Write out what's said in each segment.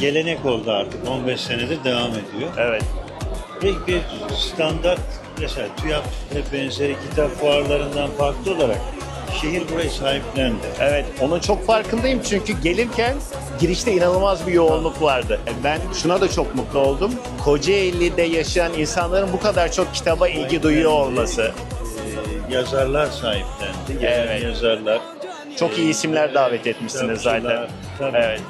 gelenek oldu artık. 15 senedir devam ediyor. Evet. Pek bir standart mesela TÜYAP ve benzeri kitap fuarlarından farklı olarak şehir burayı sahiplendi. Evet, onun çok farkındayım çünkü gelirken girişte inanılmaz bir yoğunluk vardı. Ben şuna da çok mutlu oldum. Kocaeli'de yaşayan insanların bu kadar çok kitaba ilgi duyuyor olması. Ee, yazarlar sahiplendi. Evet. yazarlar. Çok iyi isimler davet etmişsiniz zaten. tabii. Evet.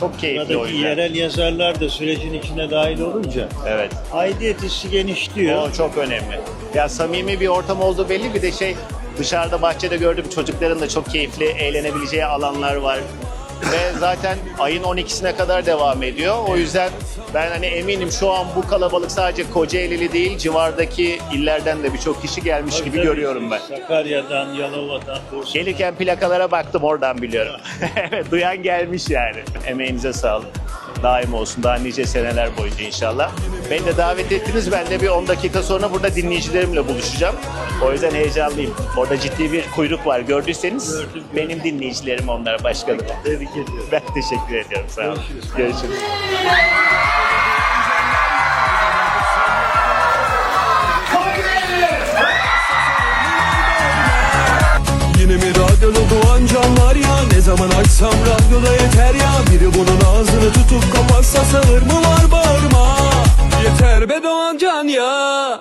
Çok keyifli o Buradaki yüzden. yerel yazarlar da sürecin içine dahil olunca Evet. aidiyet hissi genişliyor. O çok önemli. Ya samimi bir ortam olduğu belli bir de şey dışarıda bahçede gördüm çocukların da çok keyifli eğlenebileceği alanlar var. Ve zaten ayın 12'sine kadar devam ediyor. O yüzden ben hani eminim şu an bu kalabalık sadece Kocaeli'li değil civardaki illerden de birçok kişi gelmiş gibi Tabii, görüyorum ben. Sakarya'dan, Yalova'dan, Bursa'dan. Gelirken plakalara baktım oradan biliyorum. evet duyan gelmiş yani. Emeğinize sağlık. Daim olsun daha nice seneler boyunca inşallah. Beni de davet ettiniz. Ben de bir 10 dakika sonra burada dinleyicilerimle buluşacağım. O yüzden heyecanlıyım. Orada ciddi bir kuyruk var. Gördüyseniz Gördüm, gördüm. benim dinleyicilerim onlar başkanım. Tebrik ediyorum. Ben teşekkür ediyorum. Sağ olun. Görüşürüz. Görüşürüz. Yine mi radyoda doğan can var ya Ne zaman açsam radyoda yeter ya Biri bunun Saçını tutup kapatsa sağır mı var bağırma? Yeter be Doğan Can ya.